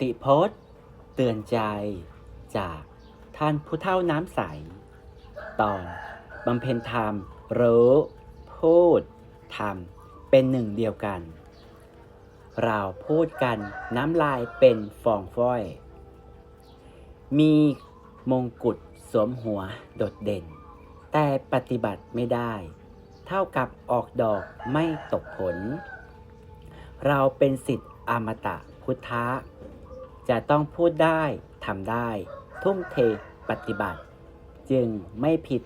ติพจน์ เตือนใจจากท่านผู้เท่าน้ำใส ตอนบำเพ็ญธรรมรู้พูดทำเป็นหนึ่งเดียวกัน เราพูดกันน้ำลายเป็นฟองฟ้อย มีมงกุฎสวมหัวโดดเด่น แต่ปฏิบัติไม่ได้ เท่ากับออกดอกไม่ตกผล เราเป็นสิทธิ์อมตะพุทธะ จะต้องพูดได้ทำได้ ทุ่มเทปฏิบัติ จึงไม่ผิด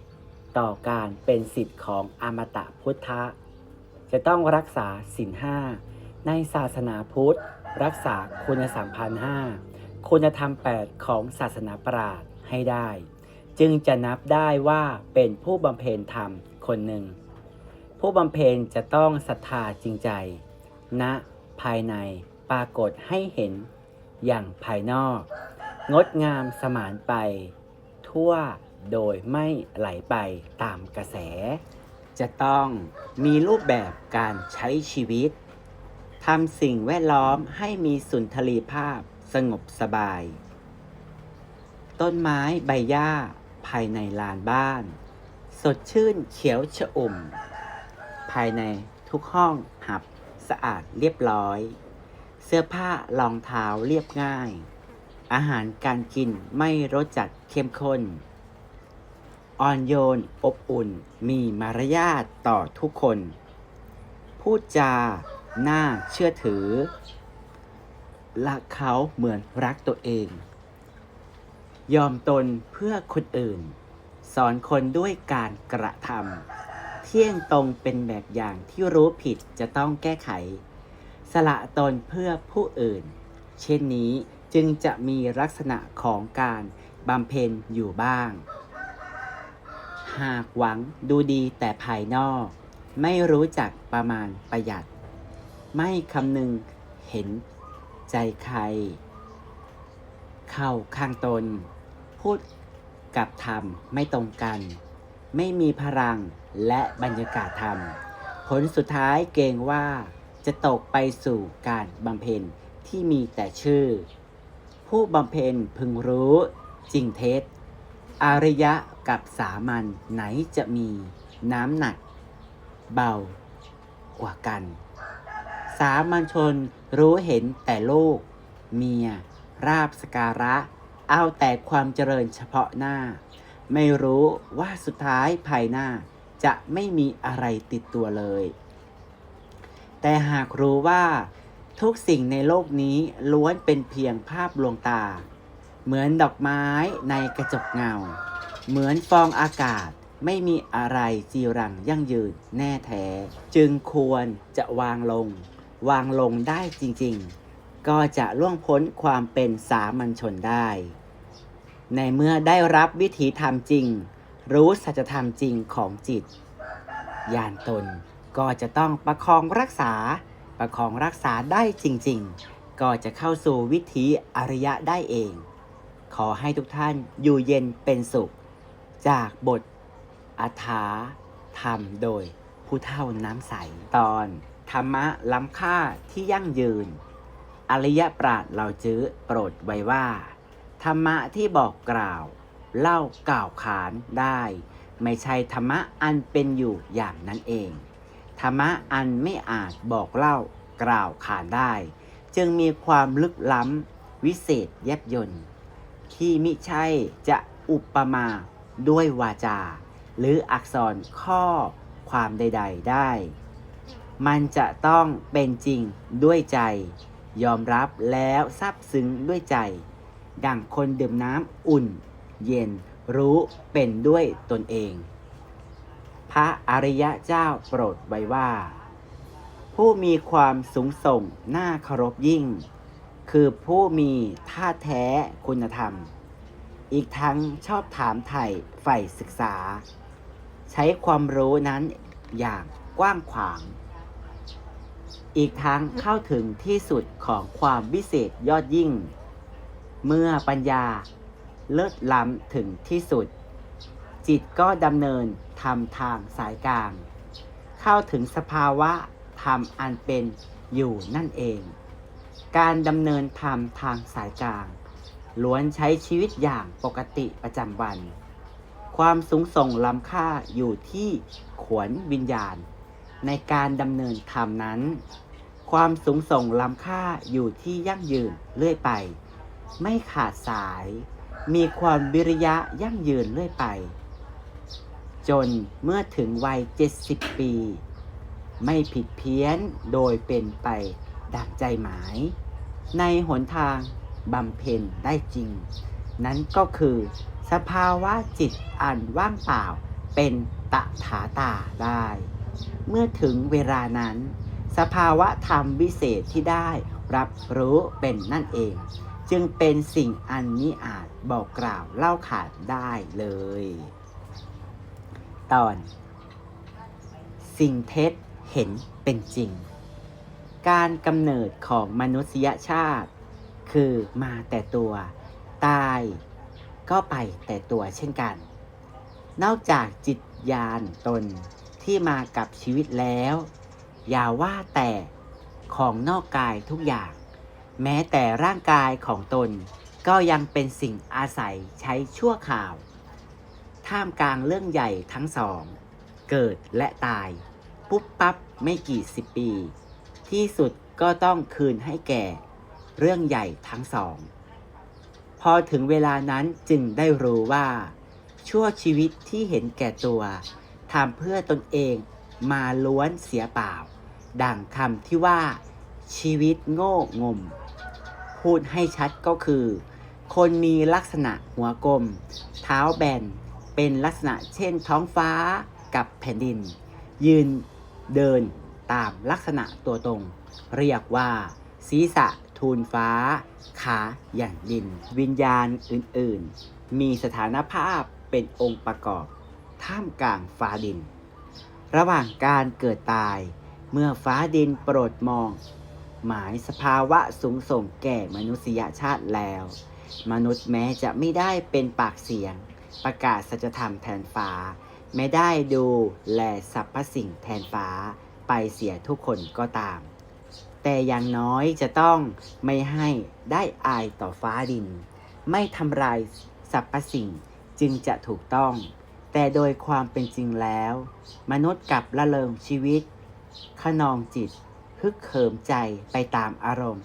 ต่อการเป็นสิทธิ์ของอมตะพุทธะ จะต้องรักษาศีลห้าในศาสนาพุทธ รักษาคุณสัมพันธ์ห้าคุณธรรม 8 ของศาสนาปราชญ์ให้ได้ จึงจะนับได้ว่าเป็นผู้บำเพ็ญธรรมคนหนึ่ง ผู้บำเพ็ญจะต้องศรัทธาจริงใจณภายในปรากฏให้เห็น อย่างภายนอก งดงามสมานไป ทั่วโดยไม่ไหลไปตามกระแส จะต้องมีรูปแบบการใช้ชีวิตทำสิ่งแวดล้อมให้มีสุนทรีภาพสงบสบาย ต้นไม้ใบหญ้าภายในลานบ้าน สดชื่นเขียวชอุ่ม ภายในทุกห้องหับสะอาดเรียบร้อย เสื้อผ้ารองเท้าเรียบง่าย อาหารการกินไม่รสจัดเข้มข้น อ่อนโยนอบอุ่นมีมารยาทต่อทุกคน พูดจา น่าเชื่อถือรักเขาเหมือนรักตัวเอง ยอมตนเพื่อคนอื่น สอนคนด้วยการกระทำเที่ยงตรงเป็นแบบอย่างที่รู้ผิดจะต้องแก้ไข สละตนเพื่อผู้อื่น เช่นนี้จึงจะมีลักษณะของการบำเพ็ญอยู่บ้าง หากหวังดูดีแต่ภายนอก ไม่รู้จักประมาณประหยัด ไม่คำนึงเห็นใจใคร เข้าข้างตน พูดกับธรรมไม่ตรงกัน ไม่มีพลังและบรรยากาศธรรม ผลสุดท้ายเกรงว่า จะตกไปสู่การบำเพ็ญที่มีแต่ชื่อ ผู้บำเพ็ญพึงรู้จริงเท็จอริยะกับสามัญไหนจะมีน้ำหนัก เบากว่ากัน สามัญชนรู้เห็นแต่โลก เมีย ราบสการะ เอาแต่ความเจริญเฉพาะหน้า ไม่รู้ว่าสุดท้ายภายหน้าจะไม่มีอะไรติดตัวเลย แต่หากรู้ว่าทุกสิ่งในโลกนี้ล้วนเป็นเพียงภาพลวงตา เหมือนดอกไม้ในกระจกเงา เหมือนฟองอากาศไม่มีอะไรจีรังยั่งยืนแน่แท้ จึงควรจะวางลง วางลงได้จริงๆ ก็จะล่วงพ้นความเป็นสามัญชนได้ ในเมื่อได้รับวิถีธรรมจริง รู้สัจธรรมจริงของจิตญาณตน ก็จะต้องประคองรักษา ประคองรักษาได้จริง ๆ ก็จะเข้าสู่วิถีอริยะได้เอง ขอให้ทุกท่านอยู่เย็นเป็นสุข จากบทอาถาธรรมโดยผู้เท่าน้ำใสตอน ธรรมะล้ำค่าที่ยั่งยืน อริยปราดเราจื้อโปรดไว้ว่า ธรรมะที่บอกกล่าว เล่ากล่าวขานได้ ไม่ใช่ธรรมะอันเป็นอยู่อย่างนั้นเอง ธรรมะอันไม่อาจบอกเล่ากล่าวขานได้ จึงมีความลึกล้ำวิเศษแยบยนต์ที่มิใช่จะอุปมาด้วยวาจา หรืออักษรข้อความใด ๆ ได้ มันจะต้องเป็นจริงด้วยใจ ยอมรับแล้วซาบซึ้งด้วยใจ ดังคนดื่มน้ำอุ่น เย็นรู้เป็นด้วยตนเอง พระอริยะเจ้าโปรดไว้ว่า ผู้มีความสูงส่งน่าเคารพยิ่ง คือผู้มีท่าแท้คุณธรรม อีกทั้งชอบถามไถ่ใฝ่ศึกษา ใช้ความรู้นั้นอย่างกว้างขวาง อีกทั้งเข้าถึงที่สุดของความวิเศษยอดยิ่ง เมื่อปัญญาเลิศล้ำถึงที่สุด จิตก็ดำเนินทำทางสายกลาง เข้าถึงสภาวะธรรมอันเป็นอยู่นั่นเอง การดำเนินธรรมทางสายกลางล้วนใช้ชีวิตอย่างปกติประจำวัน ความสูงส่งล้ำค่าอยู่ที่ขวนวิญญาณ ในการดำเนินธรรมนั้น ความสูงส่งล้ำค่าอยู่ที่ยั่งยืนเรื่อยไป ไม่ขาดสาย มีความวิริยะยั่งยืนเรื่อยไป จนเมื่อถึงวัย 70 ปี ไม่ผิดเพี้ยนโดยเป็นไปดังใจหมาย ในหนทางบำเพ็ญได้จริง นั้นก็คือ สภาวะจิตอันว่างเปล่าเป็นตถาตาได้ เมื่อถึงเวลานั้น สภาวะธรรมวิเศษที่ได้รับรู้เป็นนั่นเอง จึงเป็นสิ่งอันนี้อาจบอกกล่าวเล่าขานได้เลย ตอน สิ่งเท็จเห็นเป็นจริง การกำเนิดของมนุษยชาติ คือมาแต่ตัว ตายก็ไปแต่ตัวเช่นกัน นอกจากจิตญาณตนที่มากับชีวิตแล้ว อย่าว่าแต่ของนอกกายทุกอย่าง แม้แต่ร่างกายของตนก็ยังเป็นสิ่งอาศัยใช้ชั่วข่าว ท่ามกลางเรื่องใหญ่ทั้งสอง เกิดและตาย ปุ๊บปั๊บไม่กี่สิบปี ที่สุดก็ต้องคืนให้แก่ เรื่องใหญ่ทั้งสอง พอถึงเวลานั้นจึงได้รู้ว่า ชั่วชีวิตที่เห็นแก่ตัวทำเพื่อตนเองมาล้วนเสียเปล่า ดังคำที่ว่า ชีวิตโง่งม พูดให้ชัดก็คือ คนมีลักษณะหัวกลม เท้าแบน เป็นลักษณะเช่นท้องฟ้ากับแผ่นดิน ยืนเดินตามลักษณะตัวตรง เรียกว่า ศีรษะทูลฟ้า ขาอย่างดิน วิญญาณอื่นๆ มีสถานภาพเป็นองค์ประกอบ ท่ามกลางฟ้าดิน ระหว่างการเกิดตาย เมื่อฟ้าดินโปรดมอง หมายสภาวะสูงส่งแก่มนุษยชาติแล้ว มนุษย์แม้จะไม่ได้เป็นปากเสียง ประกาศสัจธรรมแทนฟ้า ไม่ได้ดูแลสรรพสิ่งแทนฟ้าไปเสียทุกคนก็ตาม แต่อย่างน้อยจะต้องไม่ให้ได้อายต่อฟ้าดิน ไม่ทำลายสรรพสิ่งจึงจะถูกต้อง แต่โดยความเป็นจริงแล้ว มนุษย์กลับละเลงชีวิต ขนองจิตฮึกเหิมใจไปตามอารมณ์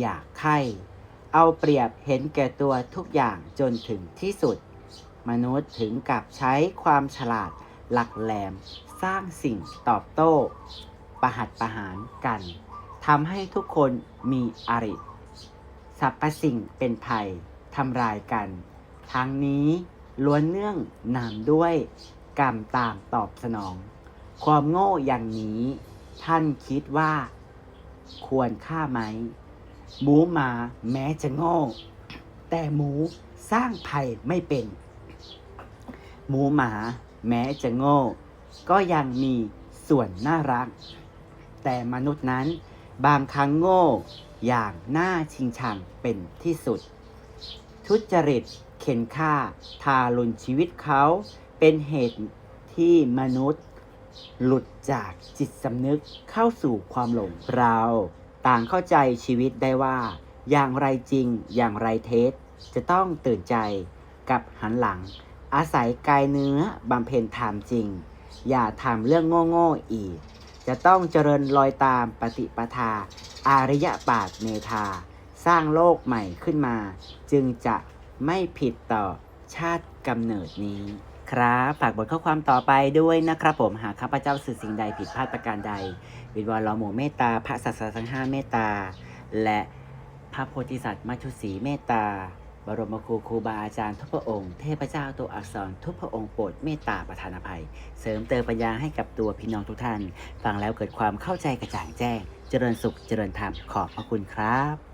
อยากไข้ เอาเปรียบเห็นแก่ตัวทุกอย่างจนถึงที่สุด มนุษย์ถึงกับใช้ความฉลาดหลักแหลม สร้างสิ่งตอบโต้ ประหัดประหารกันทำให้ทุกคนมีอริสรรพสิ่งเป็นภัยทำลายกัน ทั้งนี้ล้วนเนื่องนำด้วยกรรมตามตอบสนอง ความโง่อย่างนี้ ท่านคิดว่า ควรฆ่าไหม หมูมาแม้จะโง่ แต่หมูสร้างภัยไม่เป็น หมูหมาแม้จะโง่ ก็ยังมีส่วนน่ารัก แต่มนุษย์นั้นบางครั้งโง่ อย่างน่าชิงชังเป็นที่สุด ทุจริตเข็นฆ่าทารุณชีวิตเขาเป็นเหตุที่มนุษย์ หลุดจากจิตสำนึกเข้าสู่ความหลงเราต่างเข้าใจชีวิตได้ว่า อย่างไรจริงอย่างไรเท็จจะต้องตื่นใจกับหันหลัง อาศัยกายเนื้อบำเพ็ญธรรมจริง อย่าทำเรื่องโง่ๆอีก จะต้องเจริญรอยตามปฏิปทา อาริยปาฏเมธา สร้างโลกใหม่ขึ้นมา จึงจะไม่ผิดต่อชาติกำเนิดนี้ ครับ ฝากบทข้อความต่อไปด้วยนะครับผมหากข้าพเจ้าสื่อสิ่งใดผิดพลาดประการใด วินวอนล้อหมูเมตตา พระสัสสะทั้งห้าเมตตา และพระโพธิสัตว์มัชุสีเมตตา บรมครูครูบาอาจารย์ทุกพระองค์ เทพเจ้าตัวอักษรทุกพระองค์โปรดเมตตาประทานอภัย เสริมเติมปัญญาให้กับตัวพี่น้องทุกท่าน ฟังแล้วเกิดความเข้าใจกระจ่างแจ้ง เจริญสุขเจริญธรรมขอบพระคุณครับ